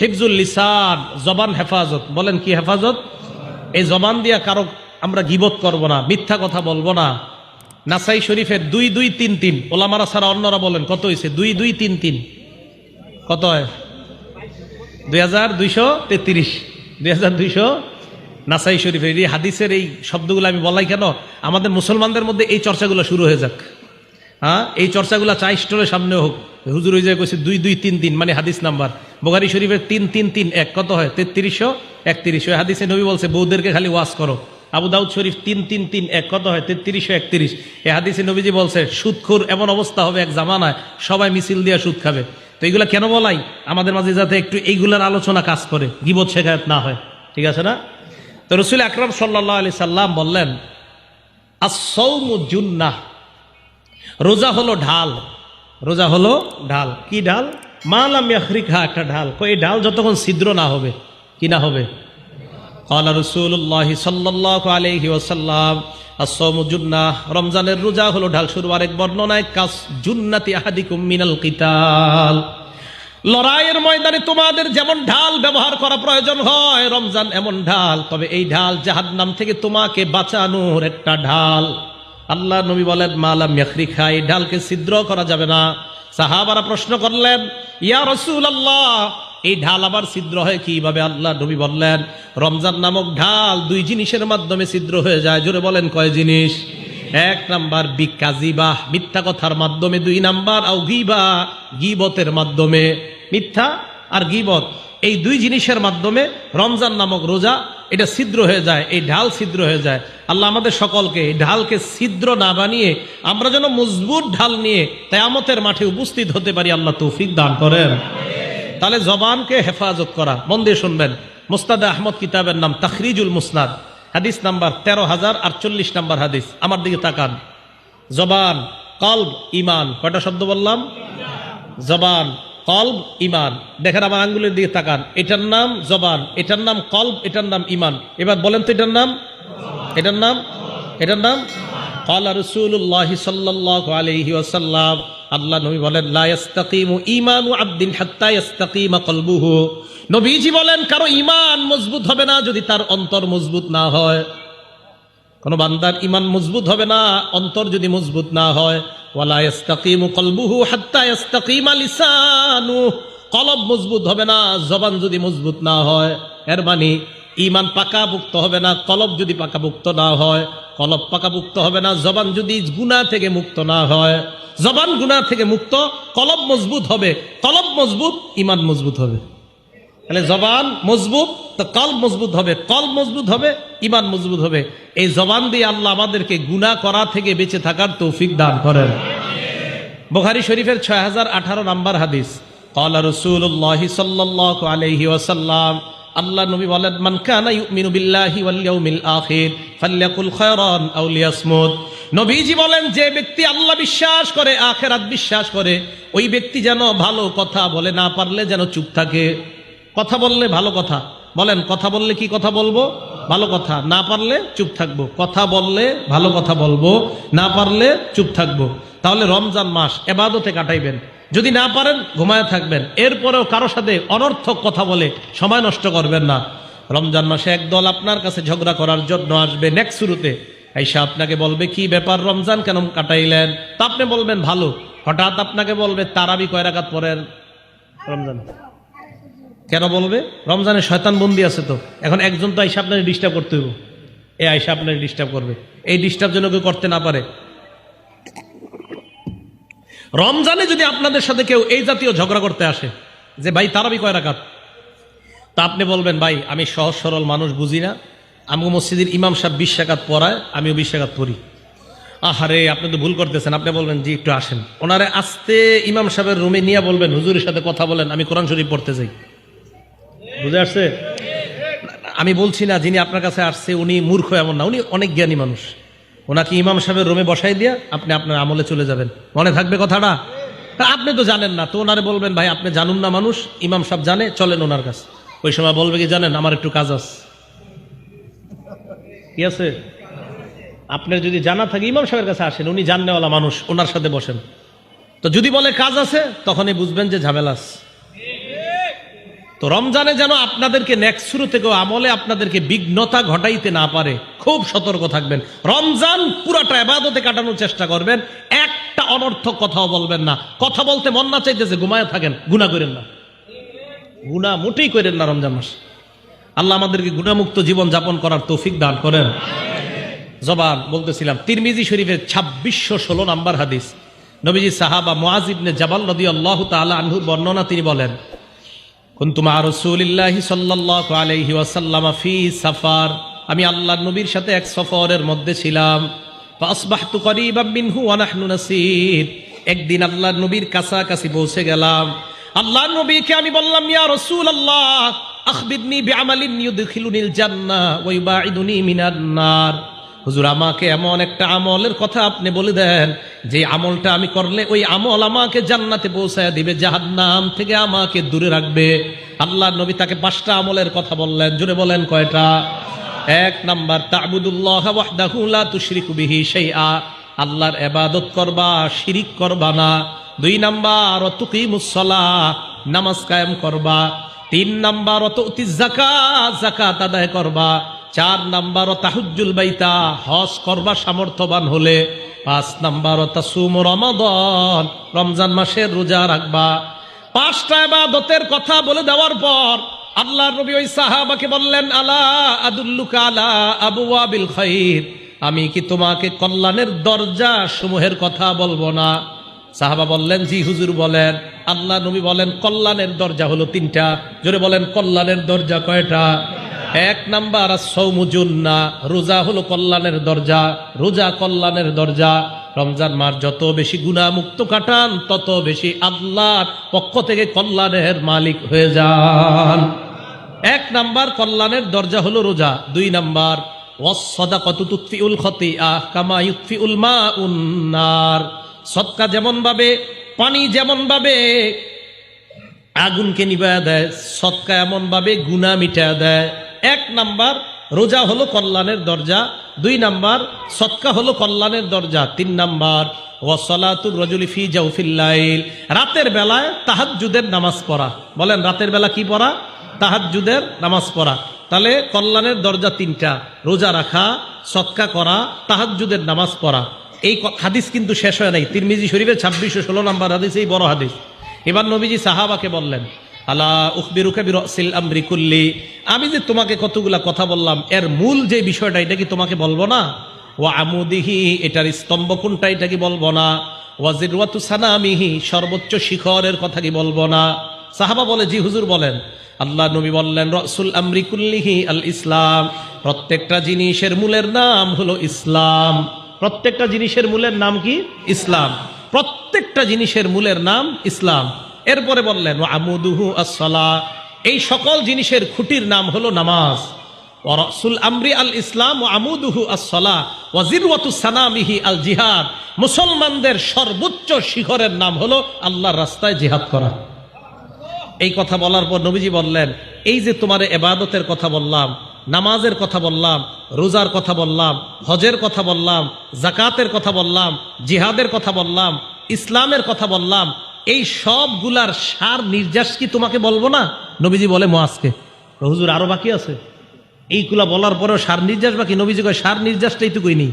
হিফজুল লিসান, জবান হেফাজত। বলেন কি হেফাজত? এই জবান দিয়া কারও আমরা গিবত করব না, মিথ্যা কথা বলব না। নাসাই শরীফের দুই দুই তিন তিন, ওলামারা ছাড়া অন্যরা বলেন, কত হয়েছে? দুই দুই তিন তিন। কত হয়? দুই হাজার দুইশো তেত্রিশ। দুই হাজার দুইশো নাসাই শরীফের। এই হাদিসের এই শব্দগুলো আমি বলাই কেন? আমাদের মুসলমানদের মধ্যে এই চর্চাগুলো শুরু হয়ে যাক। হ্যাঁ? এই চর্চাগুলো চাই স্টোরের সামনে হোক। হুজুর ওই যে কইছে দুই দুই তিন তিন মানে হাদিস নাম্বার। বোগারি শরীফের তিন তিন তিন, এক, কত হয়? তেত্রিশশো একত্রিশ। ওই হাদিসে নবী বলছে বৌদেরকে খালি ওয়াজ করো। আবু দাউদ শরীফ তিন তিন তিন, এক, কত হয়? তেত্রিশশো একত্রিশ। এ হাদিসে নবীজি বলছে, সুদখোর এমন অবস্থা হবে এক জামানায়, সবাই মিছিল দিয়ে সুদ খাবে। তো এইগুলা কেন বলাই? আমাদের মাঝে যাতে একটু এইগুলার আলোচনা কাজ করে, গিবত শেখায়ত না হয়। ঠিক আছে না? তো রসুল আকরম সাল্লাহ আলি সাল্লাম বললেন আসৌমু জুন্নাহ। রোজা হলো ঢাল। রোজা হলো ঢাল। কি ঢাল? মালাম ইয়াহরিকা একটা ঢাল। এই ঢাল যতক্ষণ ছিদ্র না হবে, কি না হবে? আল্লাহ রসুল্লাহ সাল্লাহ আলহি ওসাল্লাম আসমুজুন্না রমজানের রোজা হলো ঢাল শুরু এক বর্ণনায়, কাস জুন্নাতি আহাদিকুম মিনাল কিতাল। লড়াইয়ের ময়দানে তোমাদের যেমন ঢাল ব্যবহার করা প্রয়োজন হয়, রমজান এমন ঢাল, তবে এই ঢাল জাহান্নাম থেকে তোমাকে বাঁচানোর একটা ঢাল। আল্লাহ নবী বলেন মালাম ইয়াখরি খাই ঢালকে ছিদ্র করা যাবে না। সাহাবারা প্রশ্ন করলেন, ইয়া রসুল আল্লাহ এই ঢাল আবার ছিদ্র হয় কীভাবে? আল্লাহ নবী বললেন, রমজান নামক ঢাল দুই জিনিসের মাধ্যমে ছিদ্র হয়ে যায়। জোরে বলেন কয় জিনিস? এক নাম্বার বিকাজিবা মিথ্যা কথার মাধ্যমে। দুই নাম্বার, আও গিবা, গিবতের মাধ্যমে। মিথ্যা আর গিবত, এই দুই জিনিসের মাধ্যমে রমজান নামক রোজা এটা ছিদ্র হয়ে যায়, এই ঢাল ছিদ্র হয়ে যায়। আল্লাহ আমাদের সকলকে এই ঢালকে ছিদ্র না বানিয়ে আমরা যেন মজবুত ঢাল নিয়ে তেয়ামতের মাঠে উপস্থিত হতে পারি, আল্লাহ তৌফিক দান করেন। তাহলে জবানকে হেফাজত করা মন দিয়ে শুনবেন। মুস্তাদ আহমদ কিতাবের নাম তাখরিজুল মুসনাদ, হাদিস নাম্বার তেরো হাজার আটচল্লিশ নাম্বার হাদিস। আমার দিকে তাকান। জবান, কলব ইমান কয়টা শব্দ বললাম? জবান কল্ব, ইমান। দেখেন আমার আঙ্গুলের দিকে তাকান। এটার নাম জবান, এটার নাম কল্ব, এটার নাম ইমান। এবার বলেন তো এটার নাম? এটার নাম? এটার নাম? কলা রসুল্লাহ সাল্লাহ আলহি আসাল্লাম আল্লাহ নবী বলেন লাইস্তাকিমু ইমান আব্দিন হাত্তাইস্তাকিমা কলবুহু। নবীজি বলেন, কারও ইমান মজবুত হবে না যদি তার অন্তর মজবুত না হয়। কোন বান্দার ইমান মজবুত হবে না, অন্তর যদি মজবুত না হয়। কলব মজবুত হবে না, জবান যদি মজবুত না হয়, এর মানে ইমান পাকাভুক্ত হবে না, কলব যদি পাকাভুক্ত না হয়, কলব পাকাভুক্ত হবে না, জবান যদি গুনাহ থেকে মুক্ত না হয়। জবান গুনাহ থেকে মুক্ত, কলব মজবুত হবে, কলব মজবুত ইমান মজবুত হবে। তাহলে জবান মজবুত, তো কল্প মজবুত হবে। কল মজবুত হবে ইমান মজবুত হবে। এই জবান দিয়ে আল্লাহ আমাদেরকে গুণা করা থেকে বেঁচে থাকার তৌফিক দান করেন। বোখারি শরীফের ছয় হাজার আঠারো নাম্বার হাদিস। কলা রসুল্লাহ সাল্লাহ আলহি ওয়াসাল্লাম, আল্লাহ নবী বলেন, মান কানা ইউমিনু বিল্লাহি ওয়াল ইয়াউমিল আখির, ফালয়াকুল খায়রান আও লিয়াসমুত। নবীজি বলেন, যে ব্যক্তি আল্লাহ বিশ্বাস করে, আখেরাত বিশ্বাস করে, ওই ব্যক্তি যেন ভালো কথা বলে, না পারলে যেন চুপ থাকে। কথা বললে ভালো কথা। বলেন, কথা বললে কি কথা বলব? ভালো কথা। না পারলে চুপ থাকব। কথা বললে ভালো কথা বলব। না পারলে চুপ থাকব। তাহলে রমজান মাস এবাদতে কাটাইবেন। যদি না পারেন, ঘুমায় থাকবেন। এরপরেও কারও সাথে অনর্থক কথা বলে সময় নষ্ট করবেন না। রমজান মাসে একদল আপনার কাছে ঝগড়া করার জন্য আসবে নেক্সট শুরুতে। আইসা আপনাকে বলবে, কি ব্যাপার রমজান কেন কাটাইলেন? তা আপনি বলবেন, ভালো। হঠাৎ আপনাকে বলবে, তারাবি কয় রাকাত পরের রমজান কেন বলবে? রমজানে শয়তান বন্দি আছে তো। এখন একজন তো আইসা আপনাকে ডিস্টার্ব করতে হইব। এ আইসা আপনাকে ডিস্টার্ব করবে। এই ডিস্টার্ব যেন কেউ করতে না পারে। রমজানে যদি আপনাদের সাথে কেউ এই জাতীয় ঝগড়া করতে আসে, যে ভাই তারাবি কয় রাখাত তা আপনি বলবেন, ভাই, আমি সহজ সরল মানুষ বুঝি না। আমি মসজিদের ইমাম সাহেব বিশ পড়ায়, আমিও বিশ টাকাত পড়ি। আহারে, আপনি তো ভুল করতেছেন। আপনি বলবেন, জি, একটু আসেন। ওনারে আসতে ইমাম সাহেবের রুমে নিয়ে বলবেন, হুজুরের সাথে কথা বলেন, আমি কোরআন শরীফ পড়তে যাই। বুঝে আসছে? আমি বলছি না যিনি আপনার কাছে আসছে, উনি মূর্খ এমন না, উনি অনেক জ্ঞানী মানুষ। ওনাকে ইমাম সাহেবের রুমে বসাই দিয়া আপনি আপনার আমলে চলে যাবেন। মনে থাকবে কথাটা? আপনি তো জানেন না, তো ওনারে বলবেন, ভাই, আপনি জানুন না মানুষ, ইমাম সাহেব জানে, চলেন ওনার কাছে। ওই সময় বলবে কি, জানেন, আমার একটু কাজ আছে। কি আছে? আপনার যদি জানা থাকে, ইমাম সাহেবের কাছে আসেন, উনি জাননেওয়ালা মানুষ, ওনার সাথে বসেন। তো যদি বলে কাজ আছে, তখনই বুঝবেন যে ঝামেলাস তো রমজানে যেন আপনাদেরকে নেক্সট শুরু থেকেও আমলে আপনাদেরকে বিঘ্নতা ঘটাইতে না পারে, খুব সতর্ক থাকবেন। রমজান পুরাটা এবাদতে কাটানোর চেষ্টা করবেন, একটা অনর্থক কথাও বলবেন না। কথা বলতে মন না চাইতেছে, ঘুমায় থাকেন গুণা করেন না। গুণা মোটেই করেন না রমজান মাস। আল্লাহ আমাদেরকে গুণামুক্ত জীবন যাপন করার তৌফিক দান করেন। জবান বলতেছিলাম, তিরমিজি শরীফের ছাব্বিশশো ষোলো নাম্বার হাদিস। নবীজি সাহাবা মুআজিবনে জাবাল নদী আল্লাহ তাআলা আনহুর বর্ণনা তিনি বলেন কুনতু মা রাসূলিল্লাহি সাল্লাল্লাহু আলাইহি ওয়াসাল্লাম ফি সাফার আমি আল্লাহর নবীর সাথে এক সফরের মধ্যে ছিলাম। ফাসবাহতু করিবাম মিনহু ওয়া নাহনু নাসির একদিন আল্লাহর নবীর কাছাকাছি পৌঁছে গেলাম। আল্লাহর নবীকে আমি বললাম, ইয়া রাসূলুল্লাহ, আখবিরনি বিআমালিন ইউদখিলুনিল জান্নাহ ওয়া ইউবাইদুনি মিনান নার হুজুর, আমাকে এমন একটা আমলের কথা আপনি বলে দেন যে আমলটা আমি করলে ওই আমল আমাকে জান্নাতে পৌঁছায় দিবে, জাহান্নাম থেকে আমাকে দূরে রাখবে। আল্লাহ নবী তাকে পাঁচটা আমলের কথা বললেন। জুড়ে বলেন কয়টা? এক নাম্বার, তাবুদুল্লাহ বিহি শাইআ। আল্লাহর এবাদত করবা, শিরিক করবা না। দুই নাম্বার তুকিমুস সালাহ, নামাজ কায়েম করবা। তিন নাম্বার তুতি জাকা যাকাত আদায় করবা। চার নাম্বার তাহুজ্জুল বাইতা, হজ করবা সামর্থ্যবান হলে। পাঁচ নাম্বার, তাসুম রমাদন। রমজান মাসের রোজা রাখবা। পাঁচটা ইবাদতের কথা বলে দেওয়ার পর আল্লাহ নবী ওই সাহাবাকে বললেন, আলা আদুল্লুকা আলা আবু আবিল খাইর। আমি কি তোমাকে কল্যাণের দরজা সমূহের কথা বলব না? সাহাবা বললেন, জি হুজুর বলেন। আল্লাহ নবী বলেন, কল্যাণের দরজা হলো তিনটা। জোরে বলেন, কল্যাণের দরজা কয়টা? এক নাম্বার সৌমুজুন্না রোজা হলো কল্যাণের দরজা, রোজা কল্যাণের দরজা। রমজান মাস যত বেশি গুণামুক্ত কাটান, তত বেশি আল্লাহর পক্ষ থেকে কল্যাণের মালিক হয়ে যান। এক নাম্বার কল্যাণের দরজা হলো রোজা। দুই নাম্বার সৎকা যেমন ভাবে, পানি যেমন ভাবে, আগুনকে নিবা দেয়। সৎকা এমন ভাবে গুণা মিটা দেয়। এক নাম্বার, রোজা হলো কল্যাণের দরজা, দুই নাম্বার, সৎকা হলো কল্যাণের দরজা, তিন নাম্বার ওয়াসলাতুর রজুলি জাউফিল্লাইল রাতের বেলায় তাহাজ্জুদের নামাজ পড়া। বলেন, রাতের বেলা কি পড়া? তাহাজ্জুদের নামাজ পড়া। তাহলে কল্যাণের দরজা তিনটা, রোজা রাখা, সৎকা করা, তাহাজ্জুদের নামাজ পড়া। এই হাদিস কিন্তু শেষ হয় নাই। তিরমিজি শরীফের ছাব্বিশশো ষোলো নাম্বার হাদিস এই বড় হাদিস। এবার নবীজি সাহাবাকে বললেন আলা বিরসিল আমরিকুল্লি আমি যে তোমাকে কতগুলা কথা বললাম, এর মূল যে বিষয়টা, এটা কি তোমাকে বলব না? ও আমুদিহি, এটার স্তম্ভ কোনটা, এটা কি বলব না? ওয়াজিরওয়াতু সানামিহি, সর্বোচ্চ শিখরের কথা কি বলব না? সাহাবা বলে, জি হুজুর বলেন, আল্লাহ নবী বললেন, রসুল আমরি কুল্লিহি আল ইসলাম, প্রত্যেকটা জিনিসের মূলের নাম হলো ইসলাম। প্রত্যেকটা জিনিসের মূলের নাম কি? ইসলাম। প্রত্যেকটা জিনিসের মূলের নাম ইসলাম। এরপরে বললেন আমুদুহু আসলা এই সকল জিনিসের খুঁটির নাম হলো নামাজ। রসুল আমরি আল ইসলাম ও আমুদুহু আসলা ওয়াজিরওয়াতু সানামিহি আল জিহাদ মুসলমানদের সর্বোচ্চ শিখরের নাম হলো আল্লাহর রাস্তায় জিহাদ করা। এই কথা বলার পর নবীজি বললেন, এই যে তোমার এবাদতের কথা বললাম, নামাজের কথা বললাম, রোজার কথা বললাম, হজের কথা বললাম জাকাতের কথা বললাম, জিহাদের কথা বললাম, ইসলামের কথা বললাম এই সবগুলার সার নির্যাস কি তোমাকে বলব না? নবীজি বলে মোয়াজকে হুজুর, আরও বাকি আছে? এইগুলা বলার পরেও সার নির্যাস বাকি? নবীজি কয়, সার নির্যাসটাই তো কইনি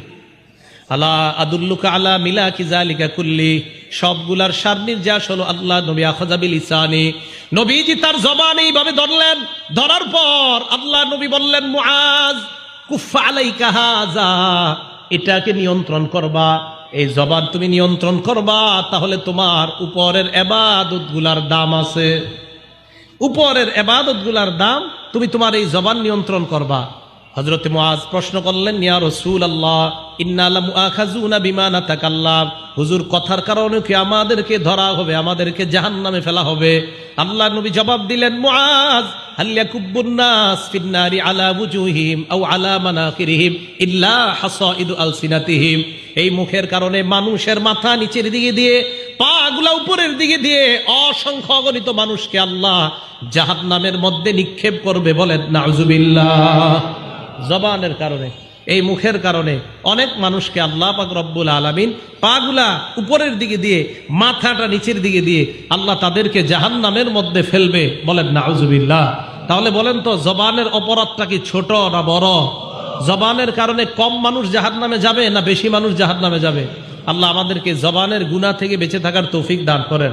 আলা আদুল্লুকা আলা মিলা কি জালিকা কুল্লি। সবগুলার সার নির্যাস হলো আল্লাহ নবী আখজাবিল ইসানি। নবীজি তার জবান এইভাবে ধরলেন। ধরার পর আল্লাহ নবী বললেন, মুআজ কুফা আলাইকা হাযা। এটাকে নিয়ন্ত্রণ করবা। এই জবান তুমি নিয়ন্ত্রণ করবা, তাহলে তোমার উপরের এবাদতগুলার দাম আছে। উপরের এবাদতগুলার দাম তুমি তোমার এই জবান নিয়ন্ত্রণ করবা। হজরত মুআজ প্রশ্ন করলেন নিয়া রসুল আল্লাহ হুজুর, কথার কারণে কি আমাদেরকে ধরা হবে, আমাদেরকে জাহান্নামে ফেলা হবে? আল্লাহ নবী জবাব দিলেন, মুআজ এই মুখের কারণে মানুষের মাথা নিচের দিকে দিয়ে পা গুলা উপরের দিকে দিয়ে অসংখ্য অগণিত মানুষকে আল্লাহ জাহান্নামের মধ্যে নিক্ষেপ করবে বলেন, নাউজুবিল্লাহ। জবানের কারণে। এই মুখের কারণে অনেক মানুষকে আল্লাহ পাক রব্বুল আলমিন পাগুলা উপরের দিকে দিয়ে, মাথাটা নিচের দিকে দিয়ে আল্লাহ তাদেরকে জাহান নামের মধ্যে ফেলবে বলেন না আউজুবিল্লাহ তাহলে বলেন তো, জবানের অপরাধটা কি ছোট না বড়? জবানের কারণে কম মানুষ জাহান নামে যাবে না বেশি মানুষ জাহান নামে যাবে? আল্লাহ আমাদেরকে জবানের গুণা থেকে বেঁচে থাকার তৌফিক দান করেন।